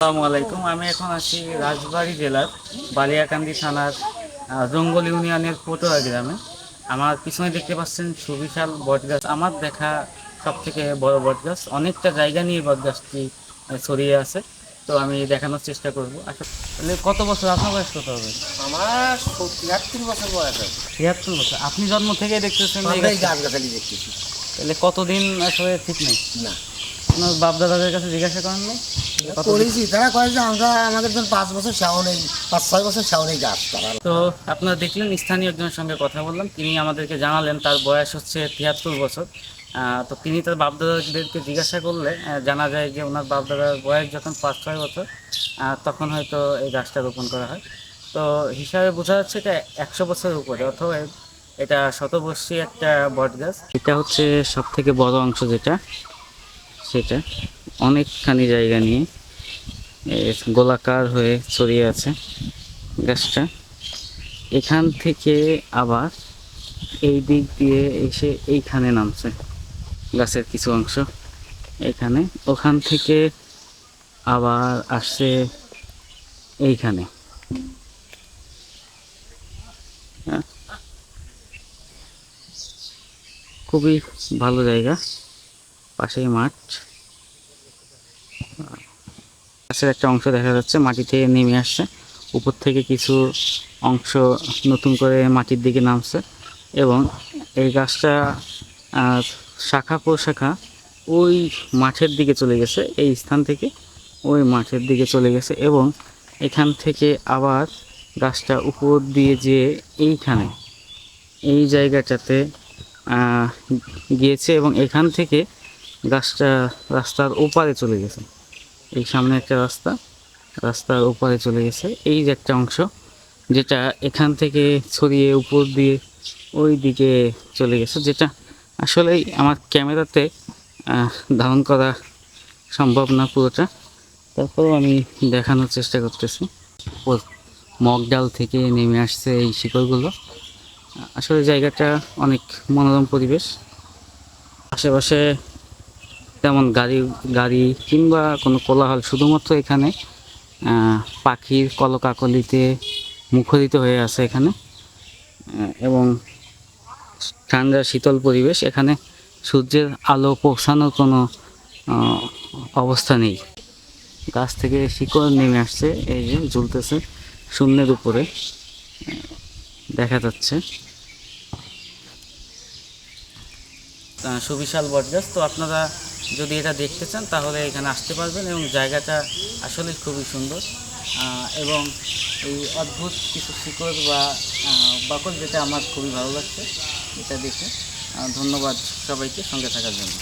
আসসালামু আলাইকুম। আমি এখন আছি রাজবাড়ী জেলার বালিয়াকান্দি থানার জঙ্গল ইউনিয়নের পটুয়া গ্রামে। আমার পিছনে দেখতে পাচ্ছেন সুবিশাল বটগাছ। আমার দেখা সব থেকে বড় বটগাছ অনেকটা জায়গা নিয়ে বটগাছটি ছড়িয়ে আছে। তো আমি দেখানোর চেষ্টা করব। আসলে কত বছর আপনার বয়স কত হবে? আমার তিয়াত্তর বছর বয়স তিয়াত্তর বছর। আপনি জন্ম থেকে দেখতেছেন দেখতেছি। তাহলে কতদিন আসলে ঠিক নেই? না। আপনার বাপ দাদাদের কাছে জিজ্ঞাসা করেন কতদিন? করেছি তারা কয়ে যে আমরা আমাদের পাঁচ বছর সেও পাঁচ ছয় বছর সেও গাছ তারা। তো আপনারা দেখলেন স্থানীয় একজনের সঙ্গে কথা বললাম তিনি আমাদেরকে জানালেন তার বয়স হচ্ছে তিয়াত্তর বছর। তো তিনি তার বাপদাদাদেরকে জিজ্ঞাসা করলে জানা যায় যে ওনার বাপদাদার বয়স যখন পাঁচ ছয় বছর তখন হয়তো এই গাছটা রোপণ করা হয়। তো হিসাবে বোঝা যাচ্ছে এটা একশো বছরের উপরে অথবা এটা শতবর্ষী একটা বট গাছ। এটা হচ্ছে সব থেকে বড় অংশ যেটা সেটা অনেকখানি জায়গা নিয়ে। গোলাকার হয়ে ছড়িয়ে আছে গাছটা এখান থেকে আবার এই দিক দিয়ে এসে এইখানে নামছে গাছের কিছু অংশ। এখানে, ওখান থেকে আবার আসছে এইখানে। হ্যাঁ। খুবই ভালো জায়গা, পাশেই মাঠ। গাছের একটা অংশ দেখা যাচ্ছে, মাটি থেকে নেমে আসছে। উপর থেকে কিছু অংশ নতুন করে মাটির দিকে নামছে এবং এই গাছটা শাখা প্রশাখা ওই মাঠের দিকে চলে গেছে, এই স্থান থেকে ওই মাঠের দিকে চলে গেছে এবং এখান থেকে আবার গাছটা উপর দিয়ে যে এইখানে, এই জায়গাটাতে গিয়েছে এবং এখান থেকে গাছটা রাস্তার ওপারে চলে গেছে। এই সামনে একটা রাস্তা রাস্তার ওপারে চলে গেছে। এই যে একটা অংশ, যেটা এখান থেকে ছড়িয়ে উপর দিয়ে ওই দিকে চলে গেছে, যেটা আসলেই আমার ক্যামেরাতে ধারণ করা সম্ভব না পুরোটা। তারপরেও আমি দেখানোর চেষ্টা করতেছি। ও মগডাল থেকে নেমে আসছে এই শিকড়গুলো। আসলে জায়গাটা অনেক মনোরম পরিবেশ। আশেপাশে তেমন গাড়ি গাড়ি কিংবা কোনো কোলাহল শুধুমাত্র এখানে পাখির কলকাকলিতে মুখরিত হয়ে আছে এখানে এবং ঠান্ডা শীতল পরিবেশ, এখানে সূর্যের আলো পৌঁছানোর কোনো অবস্থা নেই। গাছ থেকে শিকড় নেমে আসছে, এই যে ঝুলতেছে শূন্যের উপরে দেখা যাচ্ছে। সুবিশাল বটগাছ, তো আপনারা যদি এটা দেখতে চান, তাহলে এখানে আসতে পারবেন এবং জায়গাটা আসলে খুবই সুন্দর। এবং এই অদ্ভুত কিছু শিকড় বা বাকল যেটা আমার খুবই ভালো লাগছে, এটা দেখে ধন্যবাদ সবাইকে সঙ্গে থাকার জন্য।